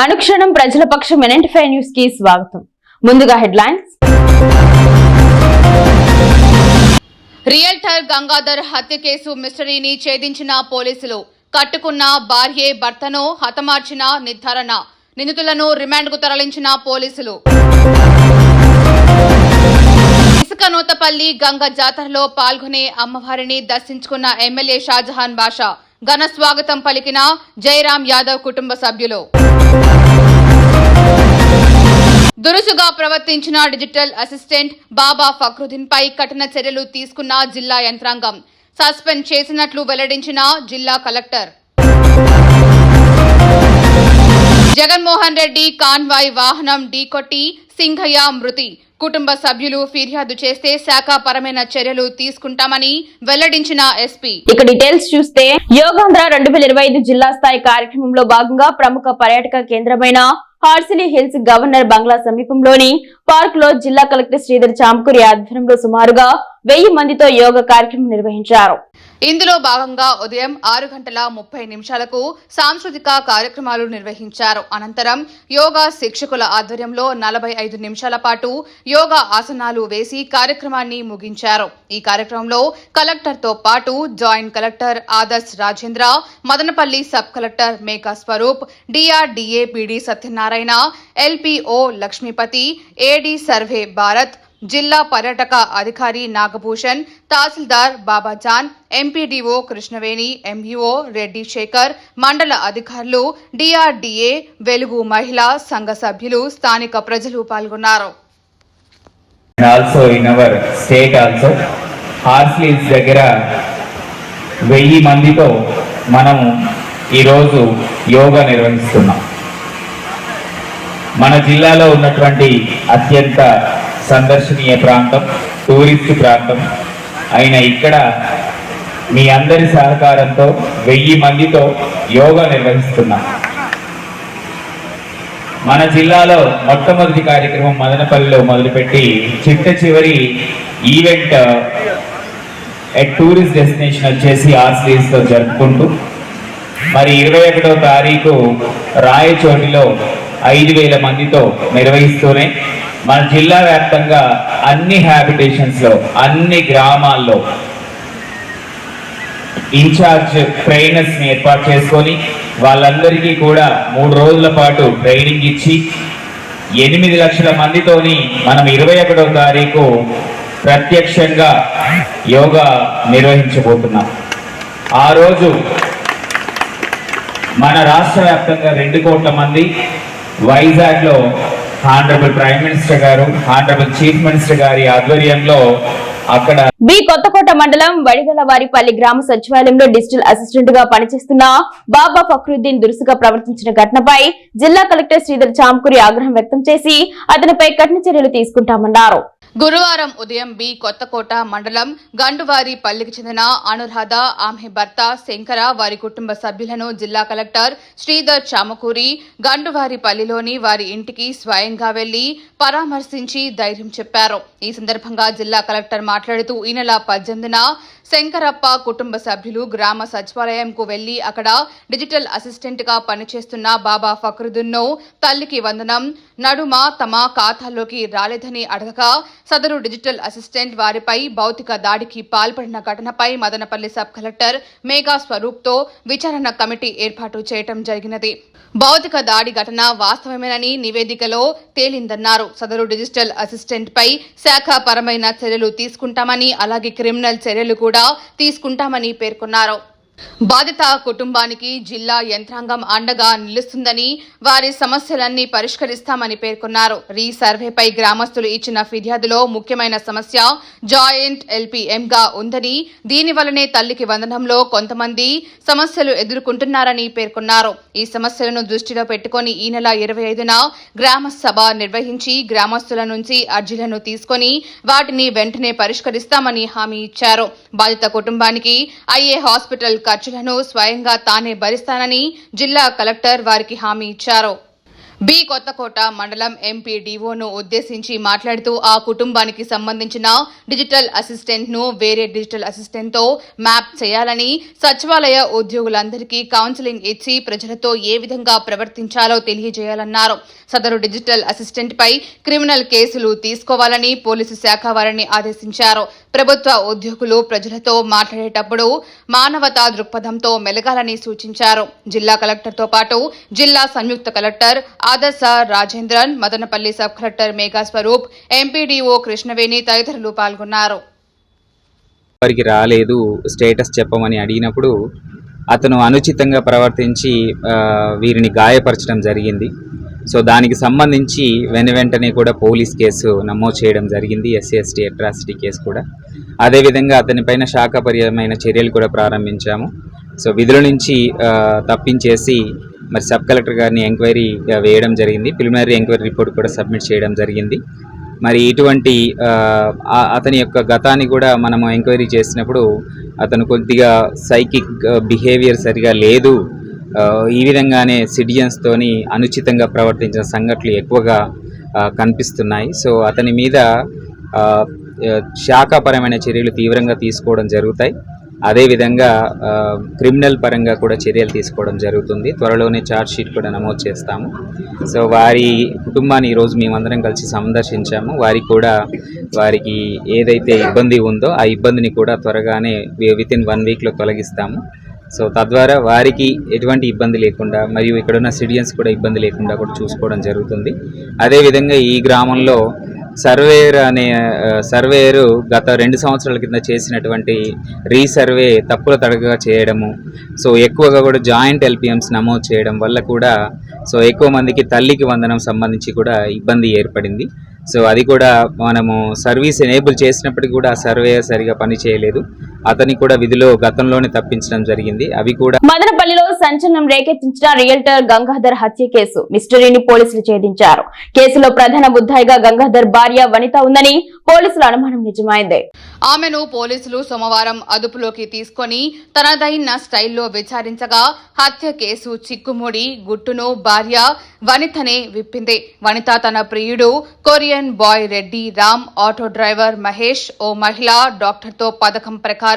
అనుక్షణం ప్రజల పక్షం ఎనెంటిఫై న్యూస్కి స్వాగతం. ముందుగా హెడ్లైన్స్. రియల్టర్ గంగాధర్ హత్య కేసు మిస్టరీని ఛేదించిన పోలీసులు కట్టుకున్న భార్యే భర్తను హతమార్చిన నిర్ధారణ. నిందితులను రిమాండ్కు తరలించిన పోలీసులు. ఇసుక నూతపల్లి గంగ జాతరలో పాల్గొనే అమ్మవారిని దర్శించుకున్న ఎమ్మెల్యే షాజహాన్ బాషా ఘన స్వాగతం పలికిన జయరాం యాదవ్ కుటుంబ సభ్యులు. దురుసుగా ప్రవర్తించిన డిజిటల్ అసిస్టెంట్ బాబా ఫక్రుద్దీన్ పై కఠిన చర్యలు తీసుకున్న జిల్లా యంత్రాంగం. సస్పెండ్ చేసినట్లు వెల్లడించిన జిల్లా కలెక్టర్. జగన్మోహన్ రెడ్డి కాన్వాయ్ వాహనం ఢీకొట్టి సింఘయ్య మృతి. కుటుంబ సభ్యులు ఫిర్యాదు చేస్తే శాఖాపరమైన చర్యలు తీసుకుంటామని వెల్లడించిన ఎస్పీ. ఇక డీటెయిల్స్ చూస్తే యోగాంధ్ర రెండు వేల ఇరవై ఐదు జిల్లా స్థాయి కార్యక్రమంలో భాగంగా ప్రముఖ పర్యాటక కేంద్రమైన హార్సిలీ హిల్స్ గవర్నర్ బంగ్లా సమీపంలోని పార్క్లో జిల్లా కలెక్టర్ శ్రీధర్ చాంకురి ఆధ్వర్యంలో సుమారుగా వెయ్యి మందితో యోగా కార్యక్రమం నిర్వహించారు. ఇందులో భాగంగా ఉదయం ఆరు గంటల ముప్పై నిమిషాలకు సాంస్కృతిక కార్యక్రమాలు నిర్వహించారు. అనంతరం యోగా శిక్షకుల ఆధ్వర్యంలో నలభై ఐదు నిమిషాల పాటు యోగా ఆసనాలు వేసి కార్యక్రమాన్ని ముగించారు. ఈ కార్యక్రమంలో కలెక్టర్తో పాటు joint collector Adarsh Rajendra Madanapalle sub collector Meka Swaroop DRDA PD Satyanarayana LPO Lakshmipathi AD survey Bharat జిల్లా పర్యాటక అధికారి నాగభూషణ్ తహసీల్దార్ బాబాజాన్ ఎంపీడీఓ కృష్ణవేణి ఎంఈఓ రెడ్డి శేఖర్ మండల అధికారులు డిఆర్డీఏ వెలుగు మహిళా సంఘ సభ్యులు స్థానిక ప్రజలు పాల్గొన్నారు. హార్స్లీస్ దగ్గర వెయ్యి మందితో మనము ఈరోజు యోగా నిర్వహిస్తున్నాం. మన జిల్లాలో ఉన్నటువంటి అత్యంత సందర్శనీయ ప్రాంతం టూరిస్ట్ ప్రాంతం. అయిన ఇక్కడ మీ అందరి సహకారంతో వెయ్యి మందితో యోగా నిర్వహిస్తున్నాం. మన జిల్లాలో మొట్టమొదటి కార్యక్రమం మదనపల్లిలో మొదలుపెట్టి చిట్ట చివరి ఈవెంట్ ఎట్ టూరిస్ట్ డెస్టినేషన్ వచ్చేసి ఆర్సీస్తో జరుపుకుంటూ మరి ఇరవై ఒకటో తారీఖు రాయచోటిలో ఐదు వేల మందితో నిర్వహిస్తూనే మన జిల్లా వ్యాప్తంగా అన్ని హ్యాబిటేషన్స్లో అన్ని గ్రామాల్లో ఇన్ఛార్జ్ ట్రైనర్స్ని ఏర్పాటు చేసుకొని వాళ్ళందరికీ కూడా మూడు రోజుల పాటు ట్రైనింగ్ ఇచ్చి ఎనిమిది లక్షల మందితోని మనం ఇరవై ఒకటో తారీఖు ప్రత్యక్షంగా యోగా నిర్వహించబోతున్నాం. ఆ రోజు మన రాష్ట్ర వ్యాప్తంగా రెండు కోట్ల మంది వైజాగ్లో honourable prime minister garu honourable chief minister గారి ఆధ్వర్యంలో అక్కడ బి కొత్తకోట మండలం వడిగలవారిపల్లి గ్రామ సచివాలయంలో డిజిటల్ అసిస్టెంట్గా పనిచేస్తున్న బాబా ఫక్రుద్దీన్ దురుసుగా ప్రవర్తించిన ఘటనపై జిల్లా కలెక్టర్ శ్రీధర్ చాంకురి ఆగ్రహం వ్యక్తం చేసి అతనిపై కఠిన చర్యలు తీసుకుంటామన్నారు. గురువారం ఉదయం బి కొత్తకోట మండలం గండువారి పల్లికి చెందిన అనురాధ ఆమె భర్త శంకర వారి కుటుంబ సభ్యులను జిల్లా కలెక్టర్ శ్రీధర్ చామకూరి గండువారి పల్లిలోని వారి ఇంటికి స్వయంగా వెళ్ళి పరామర్శించి ధైర్యం చెప్పారు. ఈ సందర్భంగా జిల్లా కలెక్టర్ మాట్లాడుతూ ఈ నెల పద్దెనిమిదిన శంకరప్ప కుటుంబ సభ్యులు గ్రామ సచివాలయంకు వెళ్ళి అక్కడ డిజిటల్ అసిస్టెంట్గా పనిచేస్తున్న బాబా ఫక్రుదున్నో తల్లికి వందనం. నడుమ తమ ఖాతాలోకి రాలేదని అడగగా సదరు డిజిటల్ అసిస్టెంట్ వారిపై భౌతిక దాడికి పాల్పడిన ఘటనపై మదనపల్లి సబ్ కలెక్టర్ మేఘా స్వరూప్తో విచారణ కమిటీ ఏర్పాటు చేయటం జరిగినది. భౌతిక దాడి ఘటన వాస్తవమేనని నివేదికలో తేలిందన్నారు. సదరు డిజిటల్ అసిస్టెంట్ పై శాఖాపరమైన చర్యలు తీసుకుంటామని అలాగే క్రిమినల్ చర్యలు కూడా తీసుకుంటామని పేర్కొన్నారు. బాధిత కుటుంబానికి జిల్లా యంత్రాంగం అండగా నిలుస్తుందని వారి సమస్యలన్నీ పరిష్కరిస్తామని పేర్కొన్నారు. రీ సర్వేపై గ్రామస్తులు ఇచ్చిన ఫిర్యాదులో ముఖ్యమైన సమస్య జాయింట్ ఎల్పీఎంగా ఉందని దీనివలనే తల్లికి వందనంలో కొంతమంది సమస్యలు ఎదుర్కొంటున్నారని పేర్కొన్నారు. ఈ సమస్యలను దృష్టిలో పెట్టుకొని ఈ నెల ఇరవై ఐదున గ్రామ సభ నిర్వహించి గ్రామస్తుల నుంచి అర్జీలను తీసుకొని వాటిని వెంటనే పరిష్కరిస్తామని హామీ ఇచ్చారు. బాధిత కుటుంబానికి ఐఏ హాస్పిటల్ ఖర్చులను స్వయంగా తానే భరిస్తానని జిల్లా కలెక్టర్ వారికి హామీ ఇచ్చారు. బి కొత్తకోట మండలం ఎంపీడీఓను ఉద్దేశించి మాట్లాడుతూ ఆ కుటుంబానికి సంబంధించిన డిజిటల్ అసిస్టెంట్ను వేరే డిజిటల్ అసిస్టెంట్తో మ్యాప్ చేయాలని సచివాలయ ఉద్యోగులందరికీ కౌన్సిలింగ్ ఇచ్చి ప్రజలతో ఏ విధంగా ప్రవర్తించాలో తెలియజేయాలన్నారు. సదరు డిజిటల్ అసిస్టెంట్ పై క్రిమినల్ కేసులు తీసుకోవాలని పోలీసు శాఖ వారిని ఆదేశించారు. ప్రభుత్వ ఉద్యోగులు ప్రజలతో మాట్లాడేటప్పుడు మానవతా దృక్పథంతో మెలగాలని సూచించారు. జిల్లా కలెక్టర్తో పాటు జిల్లా సంయుక్త collector Adarsha Rajendran Madanapalle sub collector Megha Swaroop MPDO Krishnaveni తదితరులు పాల్గొన్నారు. వారికి రాలేదు స్టేటస్ చెప్పమని అడిగినప్పుడు అతను అనుచితంగా ప్రవర్తించి వీరిని గాయపరచడం జరిగింది. సో దానికి సంబంధించి వెన వెంటనే కూడా పోలీస్ కేసు నమోదు చేయడం జరిగింది ఎస్సీ ఎస్టీ అట్రాసిటీ కేసు కూడా. అదేవిధంగా అతనిపైన శాఖపర్యమైన చర్యలు కూడా ప్రారంభించాము. సో విధుల నుంచి తప్పించేసి మరి సబ్ కలెక్టర్ గారిని ఎంక్వైరీ వేయడం జరిగింది. ప్రిలిమినరీ ఎంక్వైరీ రిపోర్ట్ కూడా సబ్మిట్ చేయడం జరిగింది. మరి ఇటువంటి అతని యొక్క గతాన్ని కూడా మనము ఎంక్వైరీ చేసినప్పుడు అతను కొద్దిగా సైకిక్ బిహేవియర్ సరిగా లేదు. ఈ విధంగానే సిటిజన్స్తోని అనుచితంగా ప్రవర్తించిన సంఘటనలు ఎక్కువగా కనిపిస్తున్నాయి. సో అతని మీద శాఖాపరమైన చర్యలు తీవ్రంగా తీసుకోవడం జరుగుతాయి. అదేవిధంగా క్రిమినల్ పరంగా కూడా చర్యలు తీసుకోవడం జరుగుతుంది. త్వరలోనే ఛార్జ్ షీట్ కూడా నమోదు చేస్తాము. సో వారి కుటుంబాన్ని ఈరోజు మేమందరం కలిసి సందర్శించాము. వారికి కూడా వారికి ఏదైతే ఇబ్బంది ఉందో ఆ ఇబ్బందిని కూడా త్వరగానే విత్ ఇన్ వన్ వీక్లో తొలగిస్తాము. సో తద్వారా వారికి ఎటువంటి ఇబ్బంది లేకుండా మరియు ఇక్కడున్న సిటిజన్స్ కూడా ఇబ్బంది లేకుండా కూడా చూసుకోవడం జరుగుతుంది. అదేవిధంగా ఈ గ్రామంలో సర్వేయర్ అనే సర్వేయరు గత రెండు సంవత్సరాల కింద చేసినటువంటి రీసర్వే తప్పుల తడగగా చేయడము సో ఎక్కువగా కూడా జాయింట్ ఎల్పిఎంస్ నమోదు చేయడం వల్ల కూడా సో ఎక్కువ మందికి తల్లికి వందనం సంబంధించి కూడా ఇబ్బంది ఏర్పడింది. సో అది కూడా మనము సర్వీస్ ఎనేబుల్ చేసినప్పటికీ కూడా ఆ సర్వేయర్ సరిగా పని చేయలేదు అతని కూడా విధిలో గతంలోనే తప్పించడం జరిగింది. అవి కూడా మదనపల్లిలో సంచలనం రేకెత్తించిన రియల్టర్ గంగాధర్ హత్య కేసు మిస్టరీని పోలీసులు ఛేదించారు. కేసులో ప్రధాన బుద్ధాయిగా గంగాధర్ భార్య వనిత ఉందని పోలీసుల అనుమానం నిజమైంది. ఆమెను పోలీసులు సోమవారం అదుపులోకి తీసుకొని తనదైన స్టైల్లో విచారించగా హత్య కేసు చిక్కుముడి గుట్టును భార్య వనితనే విప్పింది. వనిత తన ప్రియుడు courier boy Reddy Ram auto driver Mahesh ఓ మహిళ డాక్టర్తో పథకం ప్రకారం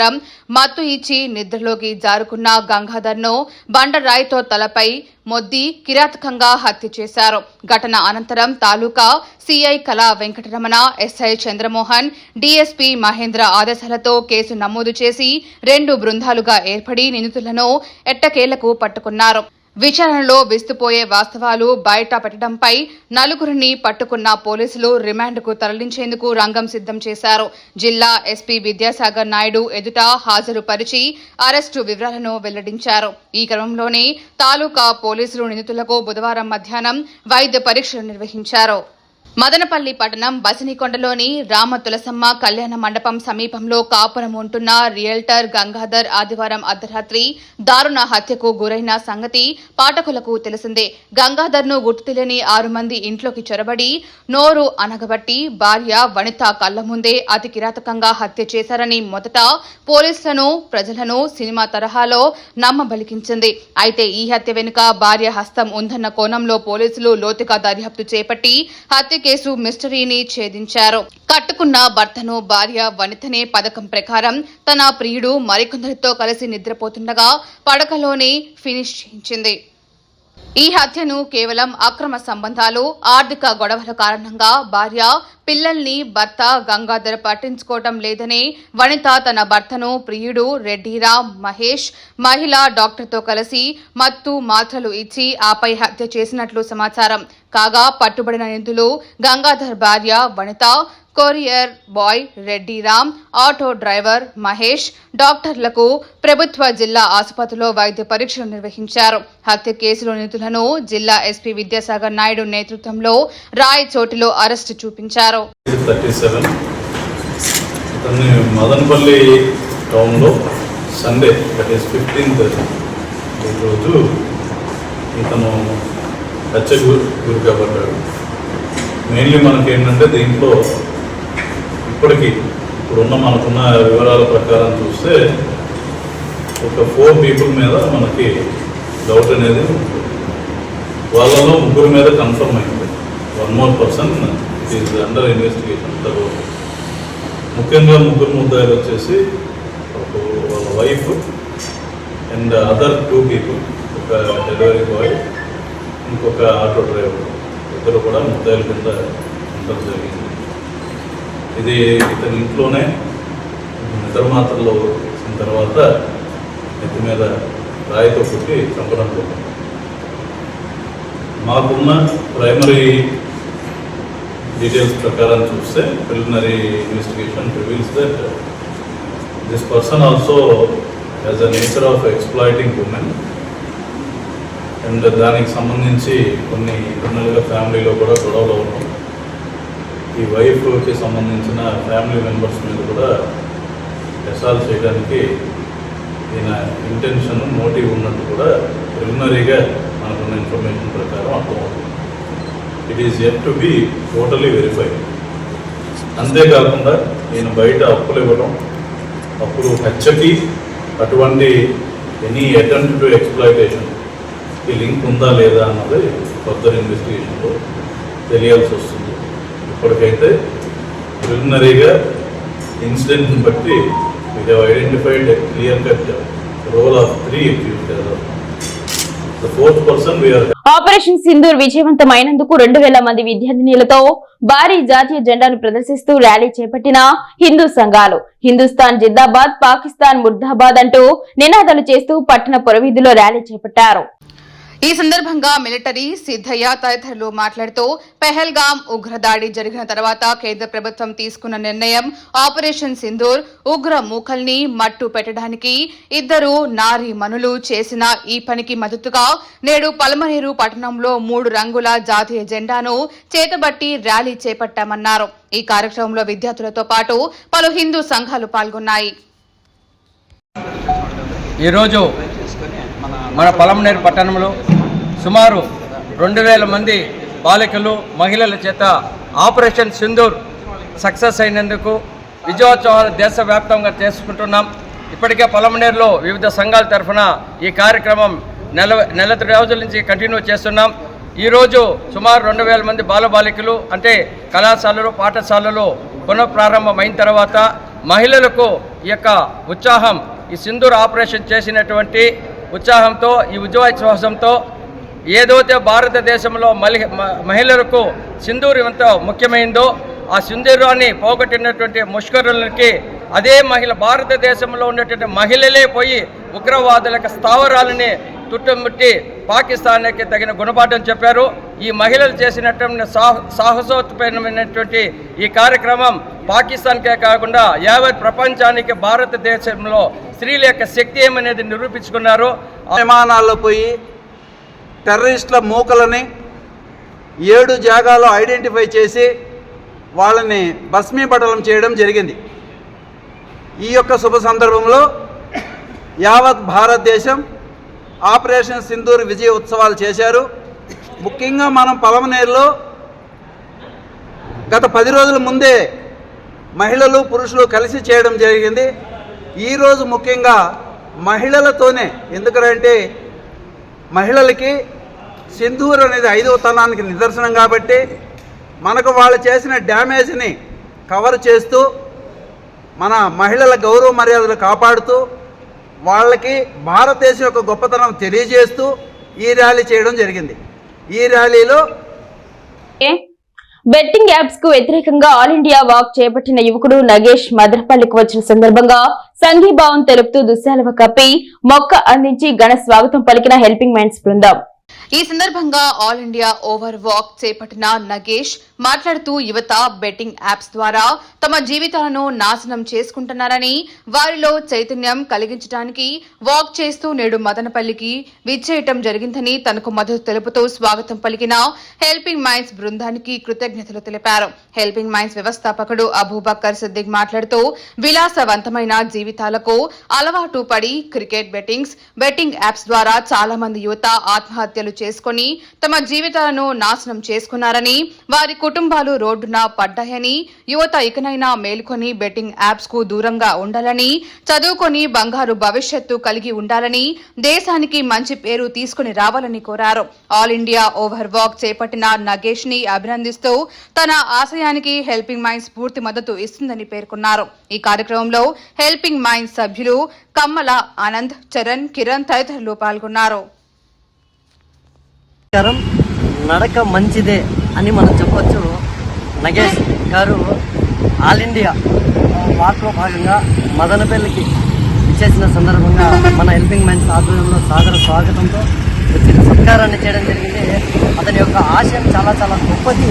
మత్తు ఇచ్చి నిద్రలోకి జారుకున్న గంగాధర్ను బండరాయితో తలపై మొద్ది కిరాతకంగా హత్య చేశారు. ఘటన అనంతరం taluka CI Kala Venkataramana SI Chandramohan DSP Mahendra ఆదేశాలతో కేసు నమోదు చేసి రెండు బృందాలుగా ఏర్పడి నిందితులను ఎట్టకేలకు పట్టుకున్నారు. విచారణలో విస్తుపోయే వాస్తవాలు బయట పెట్టడంపై నలుగురిని పట్టుకున్న పోలీసులు రిమాండ్కు తరలించేందుకు రంగం సిద్ధం చేశారు. జిల్లా ఎస్పీ విద్యాసాగర్ నాయుడు ఎదుట హాజరుపరిచి అరెస్టు వివరాలను వెల్లడించారు. ఈ క్రమంలోనే తాలూకా పోలీసులు నిందితులకు బుధవారం మధ్యాహ్నం వైద్య పరీక్షలు నిర్వహించారు. మదనపల్లి పట్టణం బసినికొండలోని రామ తులసమ్మ కళ్యాణ మండపం సమీపంలో కాపురం ఉంటున్న రియల్టర్ గంగాధర్ ఆదివారం అర్ధరాత్రి దారుణ హత్యకు గురైన సంగతి పాఠకులకు తెలిసిందే. గంగాధర్ను గుర్తు తెలియని ఆరు మంది ఇంట్లోకి చొరబడి నోరు అనగబట్టి భార్య వనిత కళ్ళ ముందే అతి కిరాతకంగా హత్య చేశారని మొదట పోలీసులను ప్రజలను సినిమా తరహాలో నమ్మబలికించింది. అయితే ఈ హత్య వెనుక భార్య హస్తం ఉందన్న కోణంలో పోలీసులు లోతుగా దర్యాప్తు చేపట్టి హత్య కేసు మిస్టరీని ఛేదించారు. కట్టుకున్న భర్తను భార్య వనితనే పథకం ప్రకారం తన ప్రియుడు మరికొందరితో కలిసి నిద్రపోతుండగా పడకలోనే ఫినిష్ చేయించింది. ఈ హత్యను కేవలం అక్రమ సంబంధాలు ఆర్థిక గొడవల కారణంగా భార్య పిల్లల్ని భర్త గంగాధర్ పట్టించుకోవటం లేదని వనిత తన భర్తను ప్రియుడు రెడ్డిరామ్ మహేష్ మహిళా డాక్టర్తో కలిసి మత్తు మాత్రలు ఇచ్చి ఆపై హత్య చేసినట్లు సమాచారం. కాగా పట్టుబడిన నిందితులు గంగాధర్ భార్య Vanitha courier boy Reddyram auto driver Mahesh డాక్టర్లకు ప్రభుత్వ జిల్లా ఆసుపత్రిలో వైద్య పరీక్షలు నిర్వహించారు. హత్య కేసులో నిధులను జిల్లా ఎస్పీ విద్యాసాగర్ నాయుడు నేతృత్వంలో రాయచోటిలో అరెస్టు చూపించారు. మదనపల్లి టౌన్లో సండే దట్ ఈస్ ఫిఫ్టీన్త్ ఇతను హత్య గురి కాబడ్డాడు మెయిన్లీ మనకి ఏంటంటే దీంట్లో ఇప్పటికీ ఇప్పుడున్న మనకున్న వివరాల ప్రకారం చూస్తే ఒక ఫోర్ పీపుల్ మీద మనకి డౌట్ అనేది వాళ్ళలో ముగ్గురు మీద కన్ఫర్మ్ అయింది. One more person is is under investigation తర్వాత ముఖ్యంగా ముగ్గురు ముద్దాయిలు వచ్చేసి ఒక వాళ్ళ wife and other two people ఒక డెలివరీ బాయ్ ఇంకొక ఆటో డ్రైవర్ ఇద్దరు కూడా ముద్దాయిల కింద ఉండడం జరిగింది. ఇది ఇతని ఇంట్లోనే నిద్ర మాత్రలో వచ్చిన తర్వాత నెత్తి మీద రాయితో పుట్టి చంపడం జరిగింది. మాకున్న ప్రైమరీ డీటెయిల్స్ ప్రకారం చూస్తే preliminary investigation reveals that this person also has a nature of exploiting women and దానికి సంబంధించి కొన్ని ఇంటర్నల్గా ఫ్యామిలీలో కూడా గొడవలు ఉన్నాం. ఈ వైఫ్కి సంబంధించిన ఫ్యామిలీ మెంబర్స్ మీద కూడా ఎసాల్ చేయడానికి ఈయన ఇంటెన్షన్ మోటివ్ ఉన్నట్టు కూడా ప్రిలిమినరీగా మనకున్న ఇన్ఫర్మేషన్ ప్రకారం అర్థమవుతుంది. It is yet to be totally verified అంతేకాకుండా నేను బయట అప్పులు ఇవ్వడం అప్పుడు హత్యకి అటువంటి ఎనీ అటెంప్ట్ టు ఎక్స్ప్లాయిటేషన్ ఈ లింక్ ఉందా లేదా అన్నది ఫర్దర్ ఇన్వెస్టిగేషన్లో తెలియాల్సి వస్తుంది. ఇప్పటికైతే ప్రిలిమినరీగా ఇన్సిడెంట్ని బట్టి we have identified clear cut role of three the fourth person operation Sindoor విజయవంతమైనందుకు రెండు వేల మంది విద్యార్థినిలతో భారీ జాతీయ జెండాను ప్రదర్శిస్తూ ర్యాలీ చేపట్టిన హిందూ సంఘాలు. హిందుస్థాన్ జిందాబాద్ పాకిస్తాన్ ముర్దాబాద్ అంటూ నినాదాలు చేస్తూ పట్టణ పురవీధిలో ర్యాలీ చేపట్టారు. ఈ సందర్భంగా మిలిటరీ సిద్ధయ్య తదితరులు మాట్లాడుతూ పెహల్గాం ఉగ్రదాడి జరిగిన తర్వాత కేంద్ర ప్రభుత్వం తీసుకున్న నిర్ణయం ఆపరేషన్ సింధూర్ ఉగ్ర మూకల్ని మట్టు పెట్టడానికి ఇద్దరు నారీ మనులు చేసిన ఈ పనికి మద్దతుగా నేడు పలమనేరు పట్టణంలో మూడు రంగుల జాతీయ జెండాను చేతబట్టి ర్యాలీ చేపట్టామన్నారు. ఈ కార్యక్రమంలో విద్యార్థులతో పాటు పలు హిందూ సంఘాలు పాల్గొన్నాయి. ఈరోజు మన పొలంనేరు పట్టణంలో సుమారు రెండు వేల మంది బాలికలు మహిళల చేత ఆపరేషన్ సింధూర్ సక్సెస్ అయినందుకు విజయోత్సవాలు దేశవ్యాప్తంగా చేసుకుంటున్నాం. ఇప్పటికే పొలంనేరులో వివిధ సంఘాల తరఫున ఈ కార్యక్రమం నెల నెల రోజుల నుంచి కంటిన్యూ చేస్తున్నాం. ఈరోజు సుమారు రెండు వేల మంది బాలబాలికలు అంటే కళాశాలలు పాఠశాలలు పునఃప్రారంభమైన తర్వాత మహిళలకు ఈ యొక్క ఉత్సాహం ఈ సింధూర్ ఆపరేషన్ చేసినటువంటి ఉత్సాహంతో ఈ ఉజ్వోత్సవంతో ఏదైతే భారతదేశంలో మలి మ- మహిళలకు సింధూరు ఎంత ముఖ్యమైందో ఆ సింధూరాన్ని పోగొట్టినటువంటి ముష్కరులకి అదే మహిళ భారతదేశంలో ఉన్నటువంటి మహిళలే పోయి ఉగ్రవాదులకు స్థావరాలని చుట్టుముట్టి పాకిస్తాన్కి తగిన గుణపాఠం చెప్పారు. ఈ మహిళలు చేసినటువంటి సాహ సాహసోత్పన్నమైనటువంటి ఈ కార్యక్రమం పాకిస్తాన్కే కాకుండా యావత్ ప్రపంచానికి భారతదేశంలో స్త్రీల యొక్క శక్తి ఏమనేది నిరూపించుకున్నారు. విమానాల్లో పోయి టెర్రరిస్టుల మూకలని ఏడు జాగాలో ఐడెంటిఫై చేసి వాళ్ళని భస్మీపటలం చేయడం జరిగింది. ఈ యొక్క శుభ సందర్భంలో యావత్ భారతదేశం ఆపరేషన్ సింధూర్ విజయ ఉత్సవాలు చేశారు. ముఖ్యంగా మనం పలమనేరులో గత పది రోజుల ముందే మహిళలు పురుషులు కలిసి చేయడం జరిగింది. ఈరోజు ముఖ్యంగా మహిళలతోనే ఎందుకంటే మహిళలకి సింధూర్ అనేది ఐదవ తనానికి నిదర్శనం కాబట్టి మనకు వాళ్ళు చేసిన డ్యామేజ్ని కవర్ చేస్తూ మన మహిళల గౌరవ మర్యాదలు కాపాడుతూ వాళ్ళకి భారతదేశం యొక్క గొప్పతనం తెలియజేస్తూ ఈ ర్యాలీ చేయడం జరిగింది. ఈ ర్యాలీలో బెట్టింగ్ యాప్స్కు వ్యతిరేకంగా ఆల్ ఇండియా వాక్ చేపట్టిన యువకుడు నగేష్ మదనపల్లికి వచ్చిన సందర్భంగా సంఘీభావం తెలుపుతూ దుశ్శాలువ కప్పి మొక్క అందించి ఘన స్వాగతం పలికిన హెల్పింగ్ మైండ్స్ బృందం. ఈ సందర్భంగా ఆల్ ఇండియా ఓవర్ వాక్ చేపట్టిన నగేష్ మాట్లాడుతూ యువత బెట్టింగ్ యాప్స్ ద్వారా తమ జీవితాలను నాశనం చేసుకుంటున్నారని వారిలో చైతన్యం కలిగించడానికి వాక్ చేస్తూ నేడు మదనపల్లికి విచ్చేయటం జరిగిందని తనకు మద్దతు తెలుపుతూ స్వాగతం పలికిన హెల్పింగ్ మైండ్స్ బృందానికి కృతజ్ఞతలు తెలిపారు. హెల్పింగ్ మైండ్స్ వ్యవస్థాపకుడు అబూబక్కర్ సిద్దిక్ మాట్లాడుతూ విలాసవంతమైన జీవితాలకు అలవాటు పడి క్రికెట్ బెట్టింగ్స్ బెట్టింగ్ యాప్స్ ద్వారా చాలా మంది యువత ఆత్మహత్యలు చేసుకుని తమ జీవితాలను నాశనం చేసుకున్నారని వారి కుటుంబాలు రోడ్డున పడ్డాయని యువత ఇకనైనా మేల్కొని బెట్టింగ్ యాప్స్కు దూరంగా ఉండాలని చదువుకొని బంగారు భవిష్యత్తు కలిగి ఉండాలని దేశానికి మంచి పేరు తీసుకుని రావాలని కోరారు. ఆల్ ఇండియా ఓవర్ వాక్ చేపట్టిన నగేష్ని అభినందిస్తూ తన ఆశయానికి హెల్పింగ్ మైండ్స్ పూర్తి మద్దతు ఇస్తుందని పేర్కొన్నారు. ఈ కార్యక్రమంలో హెల్పింగ్ మైండ్స్ సభ్యులు కమ్మల ఆనంద్ చరణ్ కిరణ్ తదితరులు పాల్గొన్నారు. నమస్కారం. నడక మంచిదే అని మనం చెప్పొచ్చు. నగేష్ గారు ఆల్ ఇండియా వాక్లో భాగంగా మదనపల్లికి ఇచ్చేసిన సందర్భంగా మన హెల్పింగ్ మైండ్స్ ఆధ్వర్యంలో సాదర స్వాగతంతో వచ్చిన సత్కారాన్ని చేయడం జరిగింది. అతని యొక్క ఆశయం చాలా చాలా గొప్పది.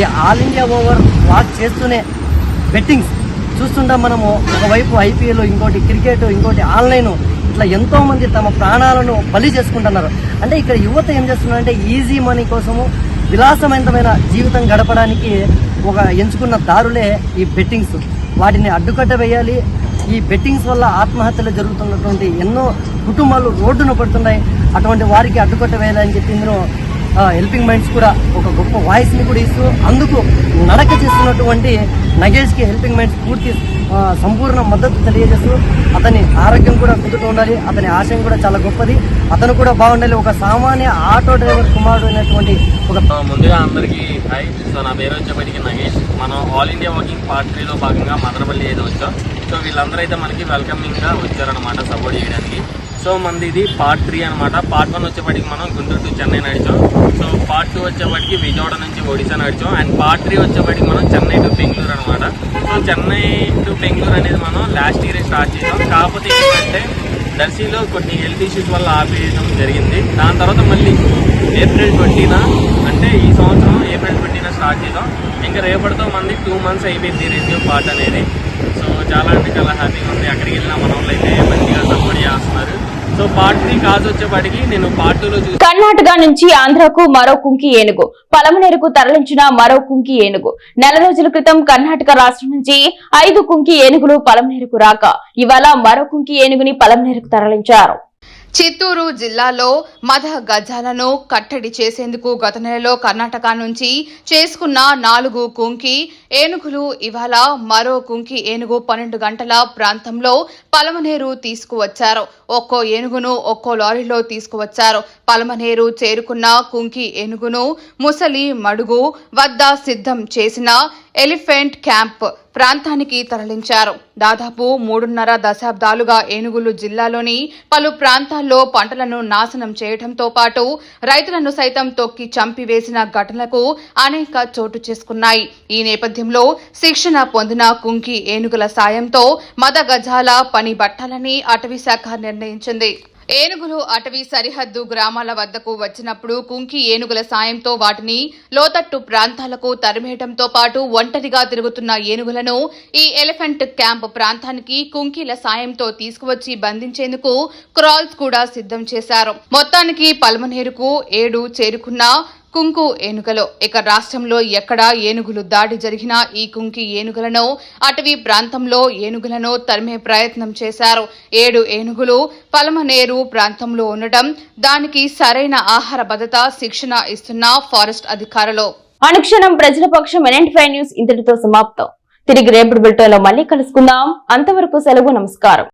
ఈ ఆల్ ఇండియా ఓవర్ వాక్ చేస్తూనే బెట్టింగ్స్ చూస్తుంటాం మనము. ఒకవైపు ఐపీఎల్ ఇంకోటి క్రికెట్ ఇంకోటి ఆన్లైన్ ఇట్లా ఎంతో మంది తమ ప్రాణాలను బలి చేసుకుంటున్నారు. అంటే ఇక్కడ యువత ఏం చేస్తున్నారంటే ఈజీ మనీ కోసము విలాసవంతమైన జీవితం గడపడానికి ఒక ఎంచుకున్న దారులే ఈ బెట్టింగ్స్. వాటిని అడ్డుకట్ట వేయాలి. ఈ బెట్టింగ్స్ వల్ల ఆత్మహత్యలు జరుగుతున్నటువంటి ఎన్నో కుటుంబాలు రోడ్డున పడుతున్నాయి. అటువంటి వారికి అడ్డుకట్ట వేయాలని చెప్పి ఇందులో హెల్పింగ్ మైండ్స్ కూడా ఒక గొప్ప వాయిస్ని కూడా ఇస్తూ అందుకు నడక చేస్తున్నటువంటి నగేష్కి హెల్పింగ్ మైండ్స్ పూర్తి సంపూర్ణ మద్దతు తెలియజేస్తూ అతని ఆరోగ్యం కూడా కుదుట ఉండాలి అతని ఆశయం కూడా చాలా గొప్పది. అతను కూడా బాగుండాలి. ఒక సామాన్య ఆటో డ్రైవర్ కుమారుడు అయినటువంటి ఒక ముందుగా అందరికీ హాయ్. సో నా పేరు వచ్చేప్పటికి నగేష్. మనం ఆల్ ఇండియా వాకింగ్ పార్టీలో భాగంగా మదనపల్లి ఏదో వచ్చాం. సో వీళ్ళందరూ అయితే మనకి వెల్కమింగ్గా వచ్చారనమాట సపోర్ట్ చేయడానికి. సో మనది ఇది పార్ట్ త్రీ అనమాట పార్ట్ వన్ వచ్చేప్పటికి మనం గుంటూరు టు చెన్నై నడిచాం. సో పార్ట్ టూ వచ్చేప్పటికి విజయవాడ నుంచి ఒడిశా నడిచాం. అండ్ పార్ట్ త్రీ వచ్చేప్పటికి మనం చెన్నై టు బెంగళూరు అనమాట సో చెన్నై టు బెంగళూరు అనేది మనం లాస్ట్ ఇయర్ స్టార్ట్ చేసాం. కాకపోతే ఏంటంటే దర్శిలో కొన్ని హెల్త్ ఇష్యూస్ వల్ల ఆపేయడం జరిగింది. దాని తర్వాత మళ్ళీ ఏప్రిల్ ట్వంటీన అంటే ఈ సంవత్సరం ఏప్రిల్ ట్వంటీన స్టార్ట్ చేసాం. ఇంకా రేపటితో మంది టూ మంత్స్ అయిపోయింది రివ్యూ పార్ట్ అనేది. సో చాలా అంటే చాలా హ్యాపీగా ఉంది. అక్కడికి వెళ్ళిన మన అయితే మంచిగా పార్ట్ త్రీ కాజ్ నేను పార్ట్ టూలో కర్ణాటక నుంచి ఆంధ్రకు మరో కుంకి ఏనుగు. పలమనేరుకు తరలించిన మరో కుంకి ఏనుగు. నెల రోజుల క్రితం కర్ణాటక రాష్ట్రం నుంచి ఐదు కుంకి ఏనుగులు పలమనేరుకు రాక ఇవాళ మరో కుంకి ఏనుగుని పలమనేరుకు తరలించారు. చిత్తూరు జిల్లాలో మద గజాలను కట్టడి చేసేందుకు గత నెలలో కర్ణాటక నుంచి చేసుకున్న నాలుగు కుంకి ఏనుగులు ఇవాళ మరో కుంకి ఏనుగు పన్నెండు గంటల ప్రాంతంలో పలమనేరు తీసుకువచ్చారు. ఒక్కో ఏనుగును ఒక్కో లారీలో తీసుకువచ్చారు. పలమనేరు చేరుకున్న కుంకి ఏనుగును ముసలి మడుగు వద్ద సిద్ధం చేసిన ఎలిఫెంట్ క్యాంప్ ప్రాంతానికి తరలించారు. దాదాపు మూడున్నర దశాబ్దాలుగా ఏనుగులు జిల్లాలోని పలు ప్రాంతాల్లో పంటలను నాశనం చేయడంతో పాటు రైతులను సైతం తొక్కి చంపివేసిన ఘటనలకు అనేక చోటు చేసుకున్నాయి. ఈ నేపథ్యంలో శిక్షణ పొందిన కుంకి ఏనుగుల సాయంతో మద గజాల పని బట్టాలని అటవీశాఖ నిర్ణయించింది. ఏనుగులు అటవీ సరిహద్దు గ్రామాల వద్దకు వచ్చినప్పుడు కుంకి ఏనుగుల సాయంతో వాటిని లోతట్టు ప్రాంతాలకు తరిమేయడంతో పాటు ఒంటరిగా తిరుగుతున్న ఏనుగులను ఈ ఎలిఫెంట్ క్యాంప్ ప్రాంతానికి కుంకీల సాయంతో తీసుకువచ్చి బంధించేందుకు క్రాల్స్ కూడా సిద్ధం చేశారు. మొత్తానికి పల్మనేరుకు ఏడు చేరుకున్న కుంకు ఏనుగలు. ఇక రాష్ట్రంలో ఎక్కడా ఏనుగులు దాడి జరిగినా ఈ కుంకి ఏనుగులను అటవీ ప్రాంతంలో ఏనుగులను తరిమే ప్రయత్నం చేశారు. ఏడు ఏనుగులు పలమనేరు ప్రాంతంలో ఉండటం దానికి సరైన ఆహార భద్రత శిక్షణ ఇస్తున్న ఫారెస్ట్ అధికారులు. అనుక్షణం ప్రజల పక్షం ఎన్ఎంటీ ఫైవ్ న్యూస్ ఇంతటితో సమాప్తం. తిరిగి రేపటి బిల్టోలో మళ్ళీ కలుసుకుందాం. అంతవరకు సెలవు నమస్కారం.